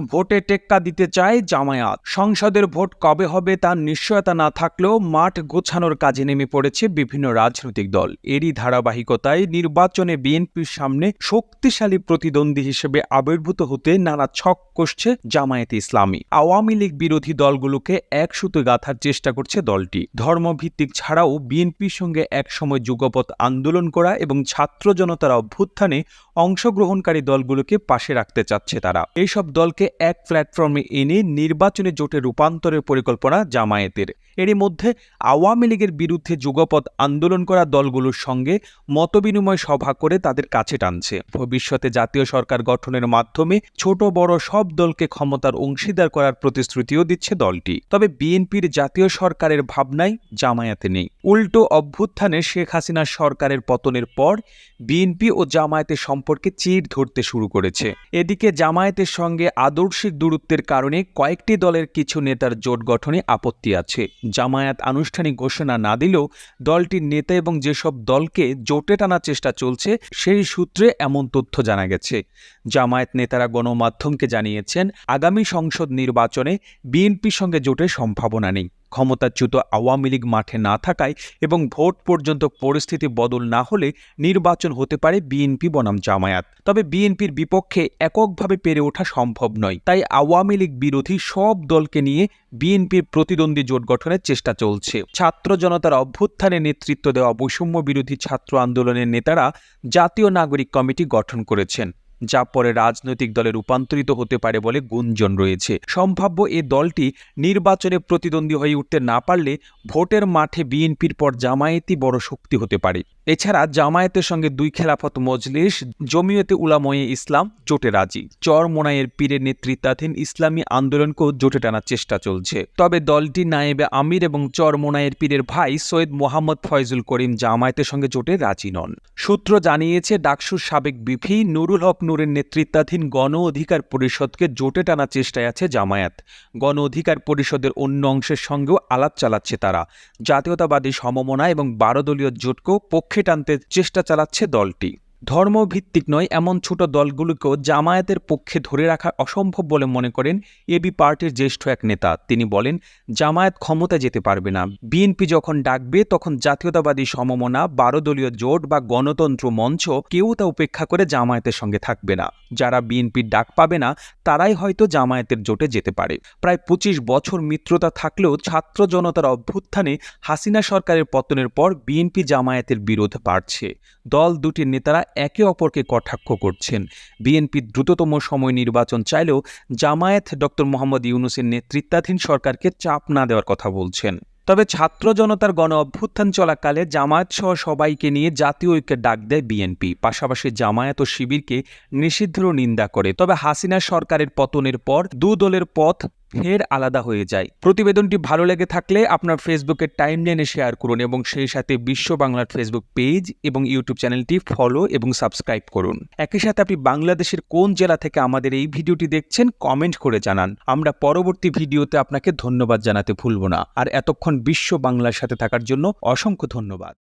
ভোটে টেক্কা দিতে চায় জামায়াত। সংসদের ভোট কবে হবে তার নিশ্চয়তা না থাকলেও মাঠ গোছানোর কাজে নেমে পড়েছে বিভিন্ন রাজনৈতিক দল। এরই ধারাবাহিকতায় নির্বাচনে বিএনপির সামনে শক্তিশালী প্রতিদ্বন্দ্বী হিসেবে আবির্ভূত হতে নানা ছক কষছে জামায়াতে ইসলামী। আওয়ামী লীগ বিরোধী দলগুলোকে এক সুতো গাঁথার চেষ্টা করছে দলটি। ধর্মভিত্তিক ছাড়াও বিএনপির সঙ্গে একসময় যুগপথ আন্দোলন করা এবং ছাত্র জনতার অভ্যুত্থানে অংশগ্রহণকারী দলগুলোকে পাশে রাখতে চাচ্ছে তারা। এইসব দলকে এক প্ল্যাটফর্মে এনে নির্বাচনে জোটে রূপান্তরের পরিকল্পনা জামায়াতের। এরই মধ্যে আওয়ামী লীগের বিরুদ্ধে যুগপৎ আন্দোলন করা দলগুলোর সঙ্গে মতবিনিময় সভা করে তাদের কাছে টানছে। ভবিষ্যতে জাতীয় সরকার গঠনের মাধ্যমে ছোট, বড় সব দলকে ক্ষমতার অংশীদার করার প্রতিশ্রুতিও দিচ্ছে দলটি। তবে বিএনপির জাতীয় সরকারের ভাবনাই জামায়াতে নেই। উল্টো অভ্যুত্থানে শেখ হাসিনার সরকারের পতনের পর বিএনপি ও জামায়াতের চির ধরতে শুরু করেছে। এদিকে জামায়াতের সঙ্গে আদর্শিক দূরত্বের কারণে কয়েকটি দলের কিছু নেতার জোট গঠনে আপত্তি আছে। জামায়াত আনুষ্ঠানিক ঘোষণা না দিলেও দলটির নেতা এবং যেসব দলকে জোটে টানার চেষ্টা চলছে, সেই সূত্রে এমন তথ্য জানা গেছে। জামায়াত নেতারা গণমাধ্যমকে জানিয়েছেন, আগামী সংসদ নির্বাচনে বিএনপির সঙ্গে জোটের সম্ভাবনা নেই। ক্ষমতাচ্যুত আওয়ামী লীগ মাঠে না থাকায় এবং ভোট পর্যন্ত পরিস্থিতি বদল না হলে নির্বাচন হতে পারে বিএনপি বনাম জামায়াত। তবে বিএনপির বিপক্ষে এককভাবে পেরে ওঠা সম্ভব নয়। তাই আওয়ামী লীগ বিরোধী সব দলকে নিয়ে বিএনপির প্রতিদ্বন্দ্বী জোট গঠনের চেষ্টা চলছে। ছাত্র জনতার অভ্যুত্থানে নেতৃত্ব দেওয়া বৈষম্য বিরোধী ছাত্র আন্দোলনের নেতারা জাতীয় নাগরিক কমিটি গঠন করেছেন। যা পরে রাজনৈতিক দলে রূপান্তরিত হতে পারে বলে গুঞ্জন রয়েছে। সম্ভাব্য এ দলটি নির্বাচনে প্রতিদ্বন্দ্বী হয়ে উঠতে না পারলে ভোটের মাঠে বিএনপির পর জামায়াতই বড় শক্তি হতে পারে। এছাড়া জামায়াতের সঙ্গে দুই খেলাফত মজলিস, জমিয়তে উলাময়ে ইসলাম জোটে রাজি। চর মোনায়ের পীরের নেতৃত্বাধীন ইসলামী আন্দোলনকেও জোটে টানার চেষ্টা চলছে। তবে দলটি নায়েবে আমির এবং চর মোনায়ের পীরের ভাই সৈয়দ মোহাম্মদ ফয়জুল করিম জামায়াতের সঙ্গে জোটে রাজি নন। সূত্র জানিয়েছে, ডাকসুর সাবেক বিপি নুরুল হক নূরের নেতৃত্বাধীন গণ অধিকার পরিষদকে জোটে টানার চেষ্টায় আছে জামায়াত। গণ অধিকার পরিষদের অন্য অংশের সঙ্গেও আলাপ চালাচ্ছে তারা। জাতীয়তাবাদী সমমনা এবং বারো দলীয় জোটকেও পক্ষে টানতে চেষ্টা চালাচ্ছে দলটি। ধর্মভিত্তিক নয়, এমন ছোট দলগুলোকেও জামায়াতের পক্ষে ধরে রাখা অসম্ভব বলে মনে করেন এবি পার্টির জ্যেষ্ঠ এক নেতা। তিনি বলেন, জামায়াত ক্ষমতা যেতে পারবে না। বিএনপি যখন ডাকবে, তখন জাতীয়তাবাদী সমমনা বারো দলীয় জোট বা গণতন্ত্র মঞ্চ কেউ তা উপেক্ষা করে জামায়াতের সঙ্গে থাকবে না। যারা বিএনপির ডাক পাবে না, তারাই হয়তো জামায়াতের জোটে যেতে পারে। প্রায় পঁচিশ বছর মিত্রতা থাকলেও ছাত্র জনতার অভ্যুত্থানে হাসিনা সরকারের পতনের পর বিএনপি জামায়াতের বিরোধ বাড়ছে। দল দুটির নেতারা একে অপরকে কটাক্ষ করছেন। বিএনপি দ্রুততম সময় নির্বাচন চাইলেও জামায়াত ডক্টর মোহাম্মদ ইউনুসের নেতৃত্বাধীন সরকারকে চাপ না দেওয়ার কথা বলছেন। তবে ছাত্র জনতার গণ অভ্যুত্থান চলাকালে জামায়াত সহ সবাইকে নিয়ে জাতীয় ঐক্যের ডাক দেয় বিএনপি। পাশাপাশি জামায়াত ও শিবিরকে নিষিদ্ধ নিন্দা করে। তবে হাসিনা সরকারের পতনের পর দু দলের পথ ফের আলাদা হয়ে যায়। প্রতিবেদনটি ভালো লেগে থাকলে আপনার ফেসবুকের টাইম লাইনে শেয়ার করুন এবং সেই সাথে বিশ্ব বাংলার ফেসবুক পেজ এবং ইউটিউব চ্যানেলটি ফলো এবং সাবস্ক্রাইব করুন। একই সাথে আপনি বাংলাদেশের কোন জেলা থেকে আমাদের এই ভিডিওটি দেখছেন, কমেন্ট করে জানান। আমরা পরবর্তী ভিডিওতে আপনাকে ধন্যবাদ জানাতে ভুলব না। আর এতক্ষণ বিশ্ব বাংলার সাথে থাকার জন্য অসংখ্য ধন্যবাদ।